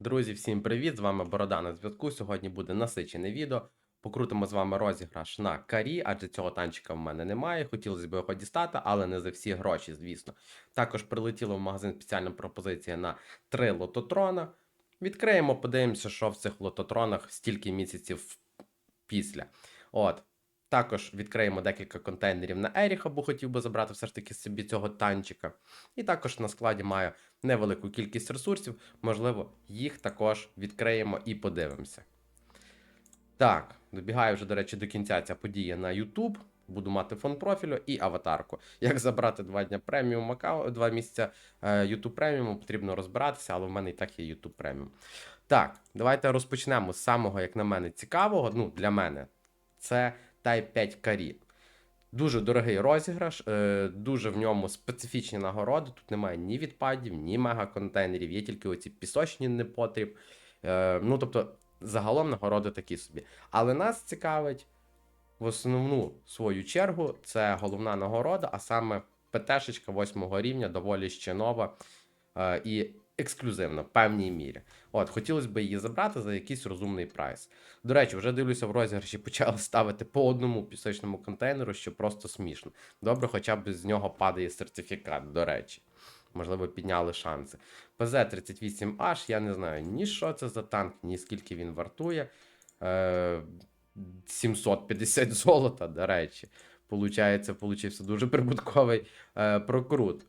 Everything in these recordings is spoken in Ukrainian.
Друзі, всім привіт! З вами Борода на зв'язку. Сьогодні буде насичене відео. Покрутимо з вами розіграш на карі, адже цього танчика в мене немає. Хотілося б його дістати, але не за всі гроші, звісно. Також прилетіла в магазин спеціальна пропозиція на три лототрона. Відкриємо, подивимося, що в цих лототронах стільки місяців після. От. Також відкриємо декілька контейнерів на Еріха, бо хотів би забрати все ж таки собі цього танчика. І також на складі маю невелику кількість ресурсів, можливо, їх також відкриємо і подивимося. Так, добігає вже, до речі, до кінця ця подія на YouTube. Буду мати фон профілю і аватарку. Як забрати два дня преміум аккаунт, два місяця е, YouTube преміуму, потрібно розбиратися, але в мене і так є YouTube преміум. Так, давайте розпочнемо з самого, як на мене, цікавого. Ну, для мене, це Type 5 Карі. Дуже дорогий розіграш, е, дуже в ньому специфічні нагороди. Тут немає ні відпадів, ні мегаконтейнерів, є тільки оці пісочні непотріб. Е, ну, тобто, загалом нагороди такі собі. Але нас цікавить в основну свою чергу це головна нагорода, а саме ПТшечка 8 рівня, доволі ще нова е, і ексклюзивна в певній мірі. От, хотілося б її забрати за якийсь розумний прайс. До речі, вже дивлюся в розіграші, почали ставити по одному пісочному контейнеру, що просто смішно. Добре, хоча б з нього падає сертифікат, до речі. Можливо, підняли шанси. ПЗ-38H, я не знаю ні що це за танк, ні скільки він вартує. Е, 750 золота, до речі. Получається, получився дуже прибутковий е, прокрут.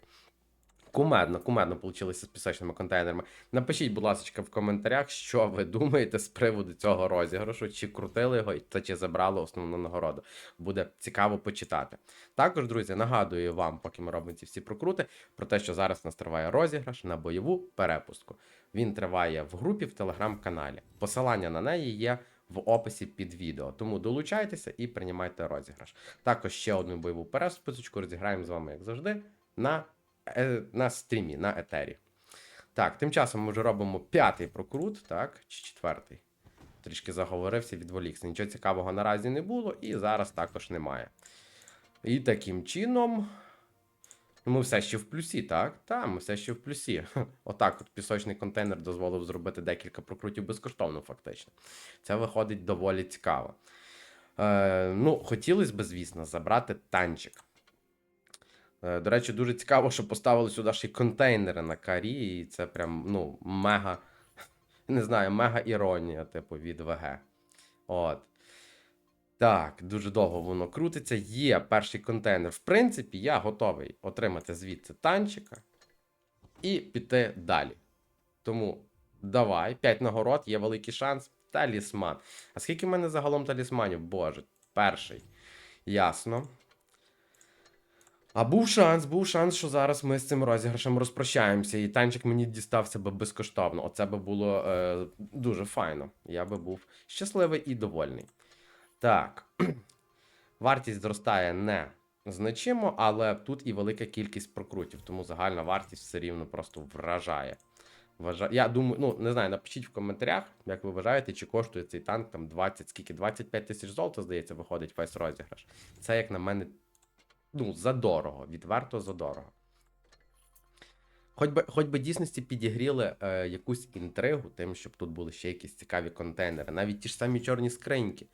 Кумедно, кумедно вийшло з пісочними контейнерами. Напишіть, будь ласка, в коментарях, що ви думаєте з приводу цього розіграшу, чи крутили його, та чи забрали основну нагороду. Буде цікаво почитати. Також, друзі, нагадую вам, поки ми робимо ці всі прокрути, про те, що зараз нас триває розіграш на бойову перепустку. Він триває в групі в телеграм-каналі. Посилання на неї є в описі під відео. Тому долучайтеся і приймайте розіграш. Також ще одну бойову перепусточку розіграємо з вами, як завжди, на на стрімі, на етері. Так, тим часом ми вже робимо п'ятий прокрут, так, чи четвертий. Трішки заговорився, відволікся. Нічого цікавого наразі не було, і зараз також немає. І таким чином. ну, Ми все ще в плюсі, так? Так, ми все ще в плюсі. Отак, от пісочний контейнер дозволив зробити декілька прокрутів безкоштовно, фактично. Це виходить доволі цікаво. Е, ну, хотілося б, звісно, забрати танчик. Е, До речі, дуже цікаво, що поставили сюди ще й контейнери на карі, і це прям, ну, мега, не знаю, мега іронія, типу, від ВГ. От. Так, дуже довго воно крутиться. Є перший контейнер. В принципі, я готовий отримати звідси танчика і піти далі. Тому давай, 5 нагород, є великий шанс. Талісман. А скільки в мене загалом талісманів? Боже, перший. Ясно. А був шанс, був шанс, що зараз ми з цим розіграшем розпрощаємося, і танчик мені дістався би безкоштовно. Оце би було е, дуже файно. Я би був щасливий і довольний. Так. Вартість зростає не значимо, але тут і велика кількість прокрутів, тому загальна вартість все рівно просто вражає. Вважаю, я думаю, ну не знаю, напишіть в коментарях, як ви вважаєте, чи коштує цей танк там 20, скільки 25 тисяч золота, здається, виходить весь розіграш. Це, як на мене, ну, задорого, відверто задорого. Хоч би, хоч би дійсності підігріли е, якусь інтригу, тим, щоб тут були ще якісь цікаві контейнери, навіть ті ж самі чорні скриньки.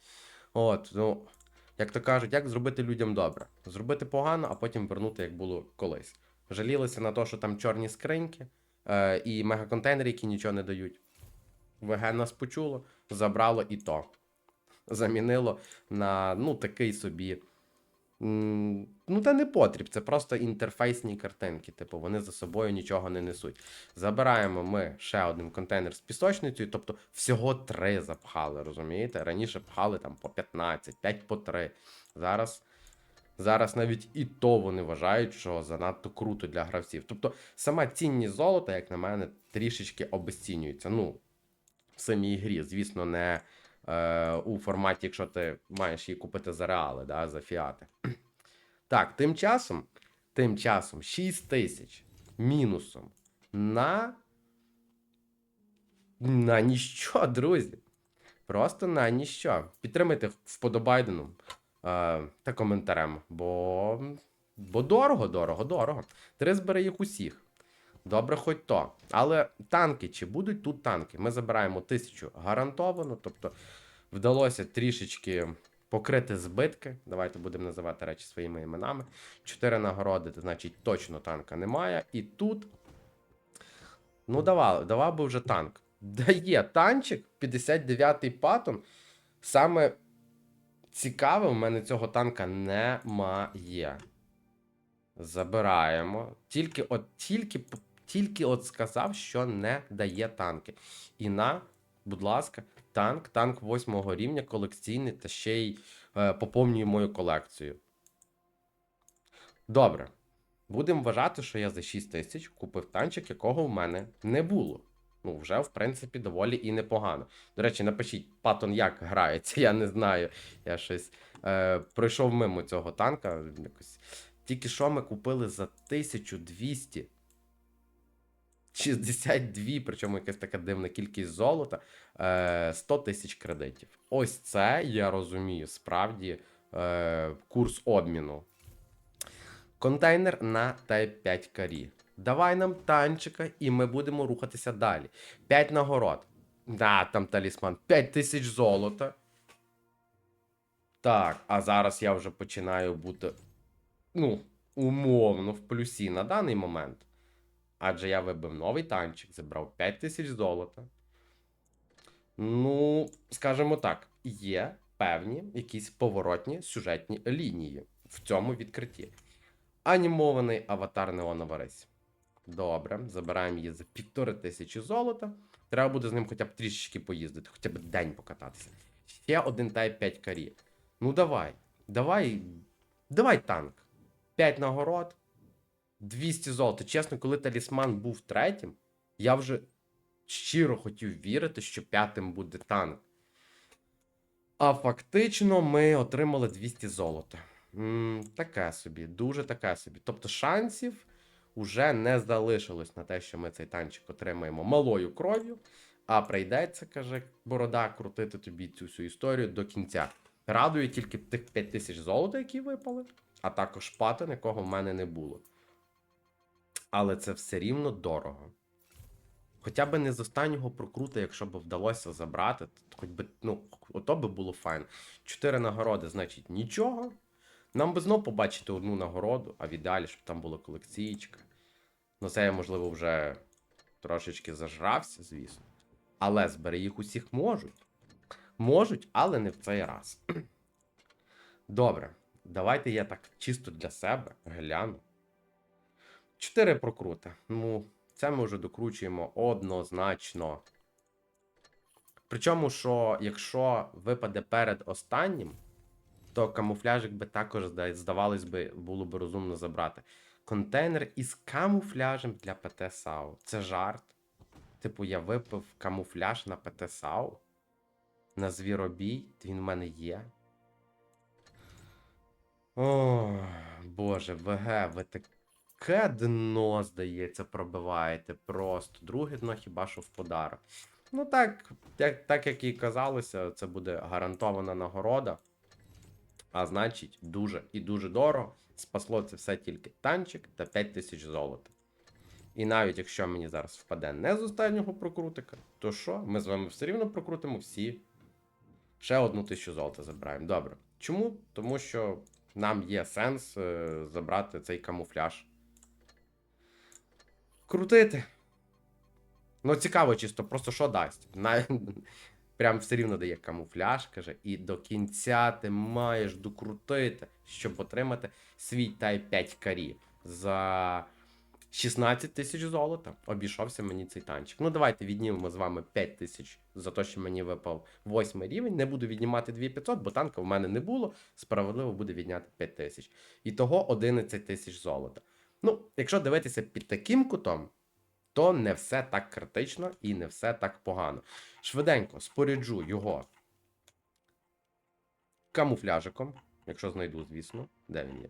От, ну, як то кажуть, як зробити людям добре? Зробити погано, а потім вернути, як було колись. Жалілися на те, що там чорні скриньки е, і мегаконтейнери, які нічого не дають. ВГ нас почуло, забрало і то. Замінило на ну, такий собі. Ну, та не потріб, це просто інтерфейсні картинки. Типу, вони за собою нічого не несуть. Забираємо ми ще один контейнер з пісочницею, тобто всього три запхали, розумієте? Раніше пхали там по 15, 5 по 3. Зараз. Зараз навіть і то вони вважають, що занадто круто для гравців. Тобто сама цінність золота, як на мене, трішечки обесцінюється. Ну, в самій грі, звісно, не е, у форматі, якщо ти маєш її купити за реали, да, за фіати. Так, тим часом, тим часом 6 тисяч мінусом на. На ніщо, друзі. Просто на ніщо. Підтримайте вподобайденом е, та коментарем, бо. Бо дорого, дорого, дорого. Три збери їх усіх. Добре, хоч то. Але танки, чи будуть тут танки? Ми забираємо тисячу гарантовано, тобто вдалося трішечки покрити збитки. Давайте будемо називати речі своїми іменами. Чотири нагороди, значить точно танка немає. І тут. Ну, давав, давав би вже танк. Дає танчик, 59-й патон. Саме цікаве, в мене цього танка немає. Забираємо. Тільки от, тільки, тільки от сказав, що не дає танки. І на, будь ласка, танк, танк 8 рівня, колекційний, та ще й е, поповнює мою колекцію. Добре. Будемо вважати, що я за 6 тисяч купив танчик, якого в мене не було. Ну, вже, в принципі, доволі і непогано. До речі, напишіть, Патон як грається, я не знаю. Я щось е, пройшов мимо цього танка. Якось. Тільки що ми купили за 1200. 62, причому якась така дивна кількість золота, е, 100 тисяч кредитів. Ось це я розумію, справді е, курс обміну. Контейнер на Type 5 карі. Давай нам танчика, і ми будемо рухатися далі. 5 нагород. Да, там талісман. 5 тисяч золота. Так, а зараз я вже починаю бути, ну, умовно, в плюсі на даний момент. Адже я вибив новий танчик, забрав 5 тисяч золота. Ну, скажімо так, є певні якісь поворотні сюжетні лінії в цьому відкритті. Анімований аватар Неонова Рись. Добре, забираємо її за півтори тисячі золота. Треба буде з ним хоча б трішечки поїздити, хоча б день покататися. Ще один Type 5 карі. Ну давай, давай, давай танк. 5 нагород, 200 золота. Чесно, коли талісман був третім, я вже щиро хотів вірити, що п'ятим буде танк. А фактично ми отримали 200 золота. М, таке собі, дуже таке собі. Тобто шансів уже не залишилось на те, що ми цей танчик отримаємо малою кров'ю, а прийдеться, каже Борода, крутити тобі цю всю історію до кінця. Радує тільки тих 5 тисяч золота, які випали, а також патон, якого в мене не було. Але це все рівно дорого. Хоча б не з останнього прокрута, якщо б вдалося забрати, то хоч би, ну, ото би було файно. Чотири нагороди, значить, нічого. Нам би знов побачити одну нагороду, а в щоб там була колекційка. Ну, це я, можливо, вже трошечки зажрався, звісно. Але збери їх усіх можуть. Можуть, але не в цей раз. Добре, давайте я так чисто для себе гляну. Чотири прокрути. Ну, це ми вже докручуємо однозначно. Причому, що якщо випаде перед останнім, то камуфляжик би також здавалось би, було б розумно забрати. Контейнер із камуфляжем для ПТ САУ. Це жарт. Типу, я випив камуфляж на ПТ САУ. На звіробій, він в мене є. О, Боже, ВГ, ви таке дно, здається, пробиваєте просто. Друге дно хіба що в подарок. Ну так, як, так як і казалося, це буде гарантована нагорода. А значить, дуже і дуже дорого. Спасло це все тільки танчик та 5 тисяч золота. І навіть якщо мені зараз впаде не з останнього прокрутика, то що? Ми з вами все рівно прокрутимо всі. Ще одну тисячу золота забираємо. Добре. Чому? Тому що нам є сенс е, забрати цей камуфляж. Крутити. Ну, цікаво, чисто, просто що дасть. На... Прям все рівно дає камуфляж, каже, і до кінця ти маєш докрутити, щоб отримати свій Type 5 карі. За 16 тисяч золота обійшовся мені цей танчик. Ну, давайте віднімемо з вами 5 тисяч за те, що мені випав 8 рівень. Не буду віднімати 2500, бо танка в мене не було. Справедливо буде відняти 5 тисяч. І того 11 тисяч золота. Ну, якщо дивитися під таким кутом, то не все так критично і не все так погано. Швиденько споряджу його камуфляжиком, якщо знайду, звісно. Де він є?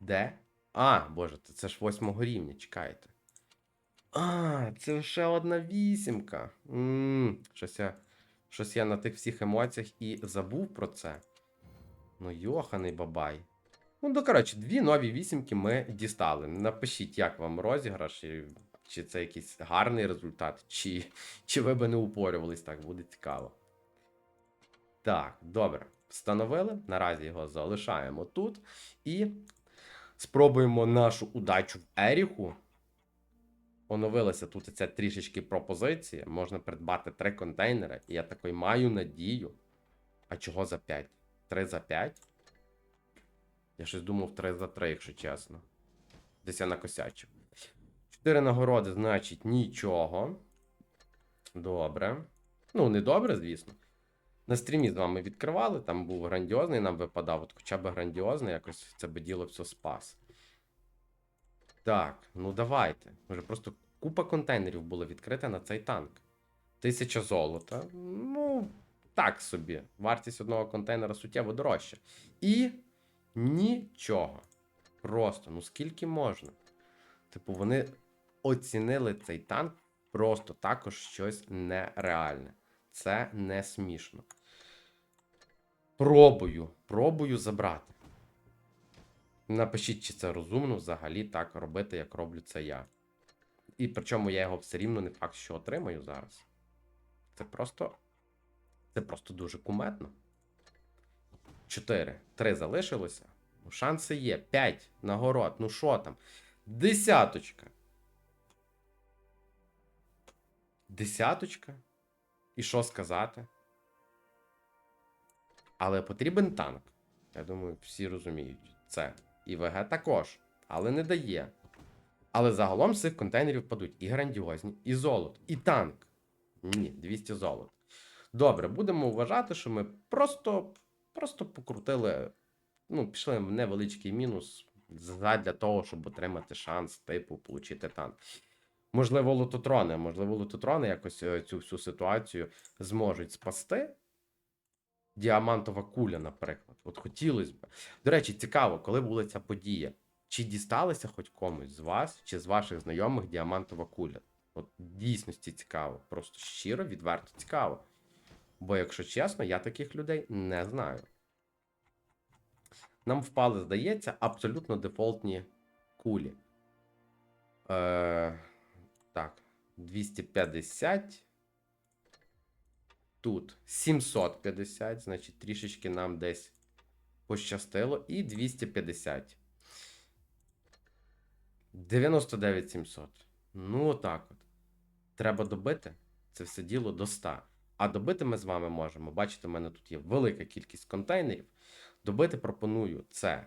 Де? А, боже, це- ж восьмого рівня, чекайте. А, це ще одна вісімка. м щось, я, щось я на тих всіх емоціях і забув про це. Ну, йоханий бабай. Ну, то, коротше, дві нові вісімки ми дістали. Напишіть, як вам розіграш, і чи це якийсь гарний результат, чи, чи ви би не упорювались так, буде цікаво. Так, добре. Встановили. Наразі його залишаємо тут. І спробуємо нашу удачу в Еріху. Оновилася тут ця трішечки пропозиція. Можна придбати три контейнери. І я такий маю надію. А чого за 5? 3 за 5? Я щось думав 3 за 3, якщо чесно. Десь я накосячив. 4 нагороди, значить, нічого. Добре. Ну, не добре, звісно. На стрімі з вами відкривали, там був грандіозний, нам випадав, от хоча б грандіозний, якось це би діло все спас. Так, ну давайте. Вже просто купа контейнерів було відкрита на цей танк. Тисяча золота. Ну, так собі. Вартість одного контейнера суттєво дорожча. І нічого. Просто, ну скільки можна? Типу, вони оцінили цей танк просто також щось нереальне. Це не смішно. Пробую, пробую забрати. Напишіть, чи це розумно взагалі так робити, як роблю це я. І причому я його все рівно не факт, що отримаю зараз. Це просто. Це просто дуже куметно. 4. 3 залишилося. Ну, шанси є. 5 нагород. Ну що там? Десяточка. Десяточка. І що сказати? Але потрібен танк. Я думаю, всі розуміють це. І ВГ також. Але не дає. Але загалом з цих контейнерів падуть і грандіозні, і золото, і танк. Ні, 200 золот. Добре, будемо вважати, що ми просто, просто покрутили. Ну, пішли в невеличкий мінус для того, щоб отримати шанс, типу, отримати танк. Можливо, лототрони, можливо, лототрони якось е, цю всю ситуацію зможуть спасти. Діамантова куля, наприклад. От хотілося б. До речі, цікаво, коли була ця подія. Чи дісталося хоч комусь з вас, чи з ваших знайомих діамантова куля? От дійсності цікаво. Просто щиро, відверто цікаво. Бо, якщо чесно, я таких людей не знаю. Нам впали, здається, абсолютно дефолтні кулі. Е, так, 250. Тут 750, значить, трішечки нам десь пощастило. І 250. 99 700. Ну, отак от. Треба добити це все діло до 100. А добити ми з вами можемо. Бачите, в мене тут є велика кількість контейнерів. Добити пропоную це.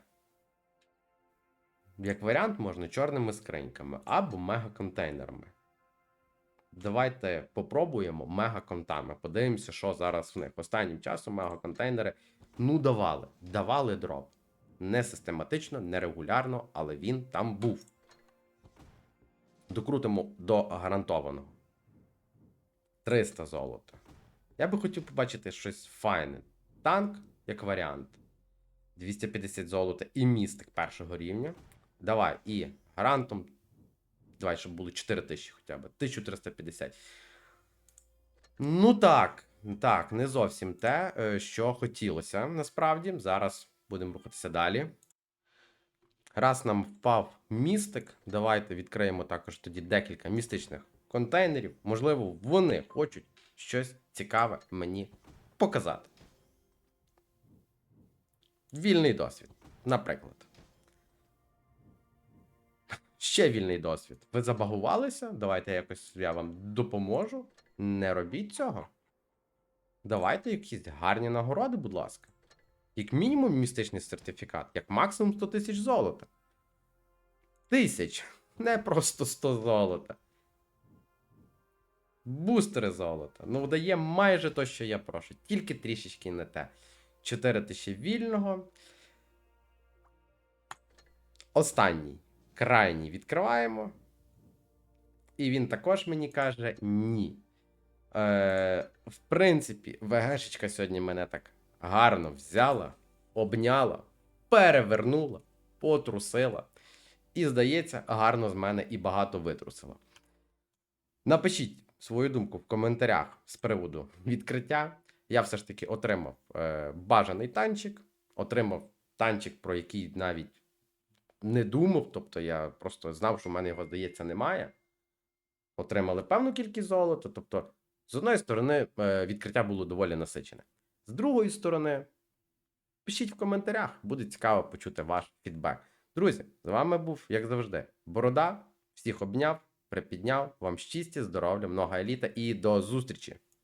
Як варіант, можна чорними скриньками або мегаконтейнерами. Давайте попробуємо мегаконтами. Подивимося, що зараз в них. Останнім часом мегаконтейнери ну давали. Давали дроп. Не систематично, не регулярно, але він там був. Докрутимо до гарантованого. 300 золота. Я би хотів побачити щось файне. Танк, як варіант. 250 золота і містик першого рівня. Давай, і гарантом. Давай, щоб було 4000 хоча б. 1350. Ну так. Так, не зовсім те, е, що хотілося насправді. Зараз будемо рухатися далі. Раз нам впав містик, давайте відкриємо також тоді декілька містичних контейнерів. Можливо, вони хочуть щось цікаве мені показати. Вільний досвід, наприклад. Ще вільний досвід. Ви забагувалися? Давайте якось я вам допоможу. Не робіть цього. Давайте якісь гарні нагороди, будь ласка. Як мінімум містичний сертифікат, як максимум 100 тисяч золота. Тисяч. Не просто 100 золота. Бустери золота. Ну, дає майже то, що я прошу. Тільки трішечки не те. 4 тисячі вільного. Останній. Крайній відкриваємо. І він також мені каже ні. Е, В принципі, ВГшечка сьогодні мене так гарно взяла, обняла, перевернула, потрусила. І, здається, гарно з мене і багато витрусила. Напишіть свою думку в коментарях з приводу відкриття. Я все ж таки отримав е, бажаний танчик, отримав танчик, про який навіть не думав. Тобто я просто знав, що в мене його, здається, немає. Отримали певну кількість золота. Тобто, з одної сторони, е, відкриття було доволі насичене. З другої сторони, пишіть в коментарях, буде цікаво почути ваш фідбек. Друзі, з вами був, як завжди, Борода. Всіх обняв, припідняв. Вам щастя, здоров'я, много еліта і до зустрічі!